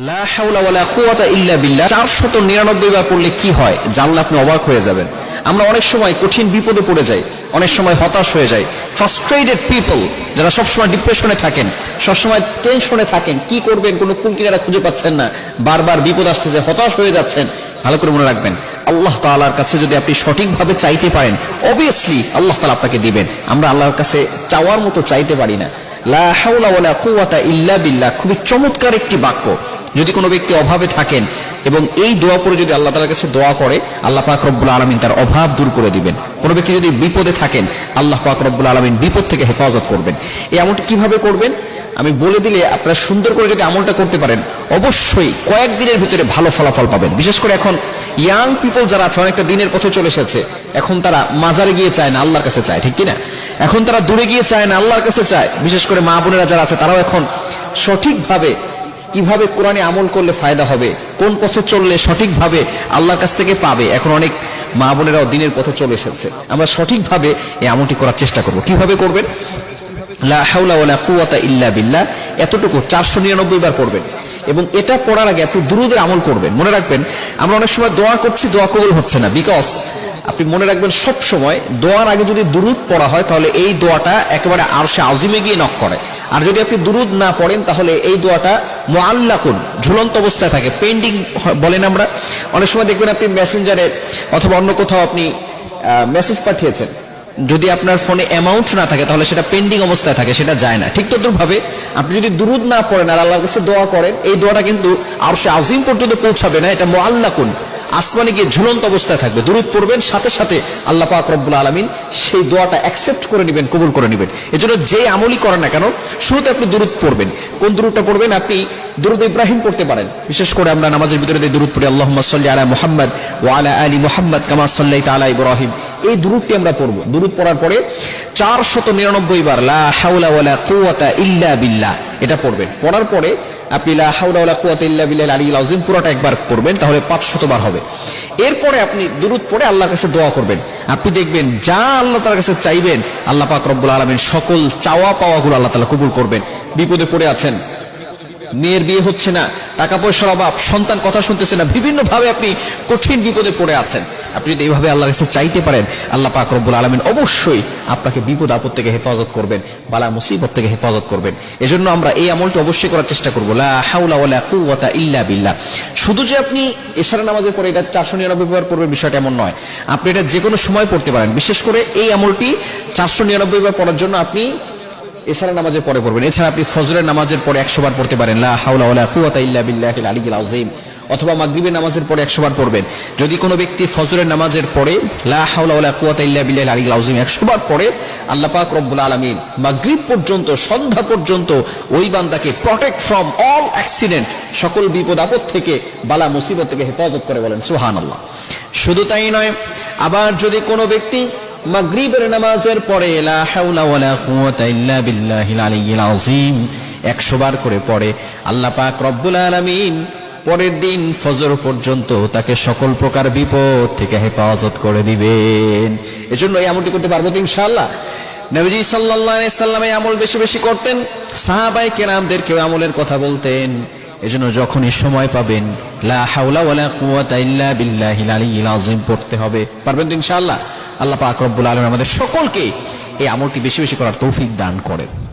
লা হাওলা ওয়ালা কুওয়াতা ইল্লা বিল্লাহ। 499 বার পড়লে কি জানলে আপনি অবাক যাবেন। আমরা অনেক সময় কঠিন বিপদে পড়ে যাই, অনেক সময় হতাশ হয়ে খুঁজে পাচ্ছেন না। বারবার বিপদ হতাশ হয়ে যাচ্ছেন। ভালো করে মনে রাখবেন, আল্লাহ তাআলার কাছে যদি আপনি সঠিকভাবে চাইতে পারেন অবভিয়াসলি আল্লাহ তাআলা আপনাকে দিবেন। আমরা আল্লাহর কাছে চাওয়ার মতো চাইতে পারি না। লা ইল্লা বিল্লাহ। খুবই চমৎকার একটি বাক্য। যদি কোনো ব্যক্তি অভাবে থাকেন এবং এই দোয়া পরে যদি আল্লাহ তালার কাছে দোয়া করে, আল্লাহ পাক রব্বুল আলমিন তার অভাব দূর করে দিবেন। কোনো ব্যক্তি যদি বিপদে থাকেন, আল্লাহ পাক রব্বুল আলমিন বিপদ থেকে হেফাজত করবেন। এই আমলটি কীভাবে করবেন? আমি বলে দিলে আপনারা সুন্দর করে যদি আমলটা করতে পারেন, অবশ্যই কয়েকদিনের ভিতরে ভালো ফলাফল পাবেন। বিশেষ করে এখন ইয়াং পিপল যারা আছে, অনেকটা দিনের পথে চলে এসেছে, এখন তারা মাজারে গিয়ে চায় না আল্লাহর কাছে চায়, ঠিক কিনা? এখন তারা দূরে গিয়ে চায় না আল্লাহর কাছে চায়। বিশেষ করে মা বোনেরা যারা আছে, তারাও এখন সঠিকভাবে কীভাবে কোরআনে আমল করলে ফায়দা হবে? কোন পথে চললে সঠিকভাবে আল্লাহর কাছ থেকে পাবে? এখন অনেক মা বোনেরাও দিনের পথে চলে এসেছে। আমরা সঠিকভাবে এই আমলটি করার চেষ্টা করব। কীভাবে করবেন? লা হাওলা ওয়ালা কুওয়াতা ইল্লা বিল্লাহ। এতটুকু 499 বার পড়বেন। এবং এটা পড়ার আগে আপনি দুরুদের আমল করবেন। মনে রাখবেন, আমরা অনেক সময় দোয়া করছি, দোয়া কবুল হচ্ছে না। বিকজ আপনি মনে রাখবেন, সব সময় দোয়ার আগে যদি দুরুদ পড়া হয়, তাহলে এই দোয়াটা একেবারে আরশে আজিমে গিয়ে নক করে। আর যদি আপনি দুরুদ না পড়েন, তাহলে এই দোয়াটা মোয়াল্লাকুন ঝুলন্ত অবস্থায় থাকে। পেন্ডিং বলেন আমরা। অনেক সময় দেখবেন আপনি মেসেঞ্জারে অথবা অন্য কোথাও আপনি মেসেজ পাঠিয়েছেন। যদি আপনার ফোনে অ্যামাউন্ট না থাকে, তাহলে সেটা পেন্ডিং অবস্থায় থাকে, সেটা যায় না। ঠিক তদ্রুপভাবে আপনি যদি দুরুদ না পড়েন আর আল্লাহর কাছে দোয়া করেন, এই দোয়াটা কিন্তু আর সে আজিম পর্যন্ত পৌঁছাবে না, এটা মোয়াল্লাকুন আসমানে গিয়ে ঝুলন্ত অবস্থায় থাকবে। দুরুদ পড়বেন, সাথে সাথে আল্লাহ পাক রব্বুল আলমিন সেই দোয়াটা অ্যাকসেপ্ট করে নেবেন, কবুল করে নেবেন। এজন্য যে আমলই করেন না কেন, শুরুতে আপনি দুরুদ পড়বেন। কোন দুরুদটা পড়বেন? আপনি দুরুদ ইব্রাহিম পড়তে পারেন। বিশেষ করে আমরা নামাজের ভিতরে দুরুদ পড়ি আল্লাহ সাল্লি আলা মুহাম্মদ ওয়া আলা আলী মোহাম্মদ কামা সাল্লাইতা আলা ইব্রাহিম। এই দুরুদটি আমরা পড়ব। দুরুদ পড়ার পরে চার শত নিরানব্বই বার লা হাওলা ওয়ালা কুওয়াতা ইল্লা বিল্লাহ, এটা পড়বেন। পড়ার পরে আপনি পুরোটা একবার করবেন তাহলে পাঁচ শতবার হবে। এরপরে আপনি দুরুদ পরে আল্লাহর কাছে দোয়া করবেন। আপনি দেখবেন যা আল্লাহ তালার কাছে চাইবেন, আল্লাহ পাক রব্বুল আলমের সকল চাওয়া পাওয়াগুলো আল্লাহ তালা কবুল করবেন। বিপদে পড়ে আছেন। মেয়ের বিয়ে হচ্ছে না। টাকা পয়সার অভাব, সন্তান কথা শুনতেছে না বিভিন্ন ভাবে আপনি কঠিন বিপদে পড়ে আছেন। আপনি যদি এইভাবে আল্লাহর কাছে চাইতে পারেন, আল্লাহ পাক রব্বুল আলমিন অবশ্যই আপনাকে বিপদ আপদ থেকে হেফাজত করবেন, বালা মুসিবত থেকে হেফাজত করবেন। এজন্য আমরা এই আমলটি অবশ্যই করার চেষ্টা করব। ইল্লা বিল্লাহ। শুধু যে আপনি এশারা নামাজের পরে এটা চারশো নিরানব্বই বার পড়বেন বিষয়টা এমন নয়। আপনি এটা যে কোনো সময় পড়তে পারেন। বিশেষ করে এই আমলটি চারশো নিরানব্বই বার পড়ার জন্য আপনি এছাড়া নামাজের পরে পড়বেন। এছাড়া আপনি ফজরের নামাজের পরে একশো বার পড়তে পারেন। লা হাওলা অথবা মাগরিবের নামাজের পরে একশো বার পড়বেন। যদি কোনো ব্যক্তি ফজরের নামাজের পরে লা হাওলা বার পরে আল্লাহ পাক রব্বুল আলামিন মাগরিব পর্যন্ত, সন্ধ্যা পর্যন্ত ওই বান্দাকে প্রটেক্ট ফ্রম অল অ্যাক্সিডেন্ট সকল বিপদ আপদ থেকে, বালা মুসিবত থেকে হেফাজত করে বলেন, সুবহানাল্লাহ। শুধু তাই নয়, আবার যদি কোনো ব্যক্তি মাগরিবের নামাজের পরে লা হাওলা ওয়ালা কুওয়াতা ইল্লা বিল্লাহিল আলিয়্যিল আযীম। 100 বার করে পড়ে। আল্লাহ পাক রব্বুল আলামিন পরের দিন ফজর পর্যন্ত তাকে সকল প্রকার বিপদ থেকে হেফাজত করে দিবেন। এজন্য এই আমলটি করতে পারব তো ইনশাআল্লাহ। নবীজি সাল্লাল্লাহু আলাইহি সাল্লাম এই আমল বেশি বেশি করতেন। সাহাবায়ে কেরামদের কেউ আমলের কথা বলতেন। এজন্য যখনই সময় পাবেন, লা হাওলা ওয়ালা কুওয়াতা ইল্লা বিল্লাহিল আলিয়্যিল আযীম পড়তে হবে। পারবেন তো ইনশাআল্লাহ? আল্লাহ পাক রব্বুল আলম আমাদের সকলকে এই আমলটি বেশি বেশি করার তৌফিক দান করেন।